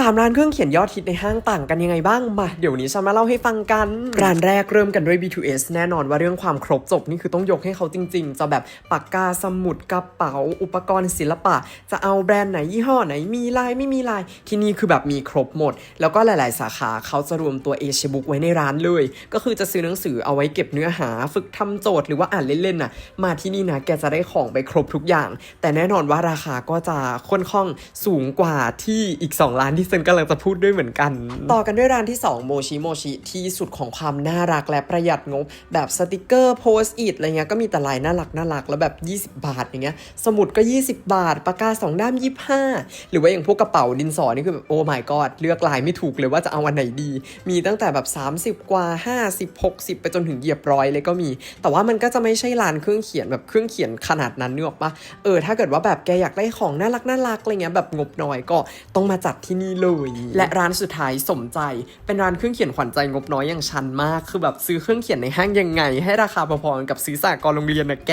สามร้านเครื่องเขียนยอดฮิตในห้างต่างกันยังไงบ้าง มาเดี๋ยวนี้ฉันมาเล่าให้ฟังกัน ร้านแรกเริ่มกันด้วย B2S แน่นอนว่าเรื่องความครบจบนี่คือต้องยกให้เขาจริง ๆ จะแบบปากกาสมุดกระเป๋า อุปกรณ์ศิลปะ จะเอาแบรนด์ไหนยี่ห้อไหนมีลายไม่มีลาย ที่นี่คือแบบมีครบหมด แล้วก็หลาย ๆ สาขาเขาจะรวมตัวเอชบุ๊กไว้ในร้านเลย ก็คือจะซื้อหนังสือเอาไว้เก็บเนื้อหา ฝึกทำโจทย์หรือว่าอ่านเล่น ๆ น่ะ มาที่นี่นะแกจะได้ของไปครบทุกอย่าง แต่แน่นอนว่าราคาก็จะค่อนข้างสูงกว่าที่อีก 2 ร้านที่เซนกำลังจะพูดด้วยเหมือนกัน ต่อกันด้วยร้านที่ 2 โมชิโมชิที่สุดของความน่ารักและประหยัดงบ แบบสติกเกอร์โพสต์อิทอะไรเงี้ยก็มีแต่ลายน่ารักน่ารักแล้วแบบ 20 บาทอย่างเงี้ยสมุดก็ 20 บาท ปากกา2ด้าม 25 หรือว่าอย่างพวกกระเป๋าดินสอนี่คือแบบโอ้ my god เลือกลายไม่ถูกเลยว่าจะเอาอันไหนดี มีตั้งแต่แบบ 30 กว่า 50 60 ไปจนถึงเหยียบร้อยเลยก็มี แต่ว่ามันก็จะไม่ใช่ร้านเครื่องเขียนแบบเครื่องเขียนขนาดนั้นนึกออกปะเออถ้าเกิดว่าแบบแกอยากได้ของน่ารักน่ารักอะไรเงี้ยแบบงบน้อยก็ต้องมาจัดที่นี่ลยและร้านสุดท้ายสมใจ เป็นร้านเครื่องเขียนขวัญใจงบน้อยอย่างฉันมาก คือแบบซื้อเครื่องเขียนในห้างยังไง ให้ราคาพอๆกันกับซื้อสากลโรงเรียนนะแก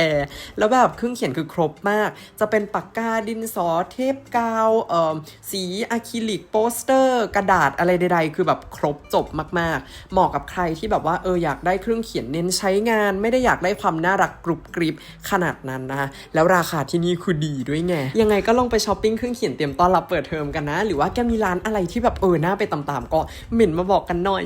แล้วแบบเครื่องเขียนคือครบมาก จะเป็นปากกาดินสอเทปกาวเอ่อสีอะคริลิกโปสเตอร์ กระดาษอะไรใดๆ คือแบบครบจบมากๆ เหมาะกับใครที่แบบว่าเอออยากได้เครื่องเขียนเน้นใช้งาน ไม่ได้อยากได้ความน่ารักกรุบกริบขนาดนั้นนะคะแล้วราคาที่นี่คือดีด้วยไงยังไงก็ลองไปช้อปปิ้งเครื่องเขียนเตรียมต้อนรับเปิดเทอมกันนะ หรือว่าแกมีร้านอะไรที่แบบเออหน้าไปตามๆก็เหม็นมาบอกกันหน่อย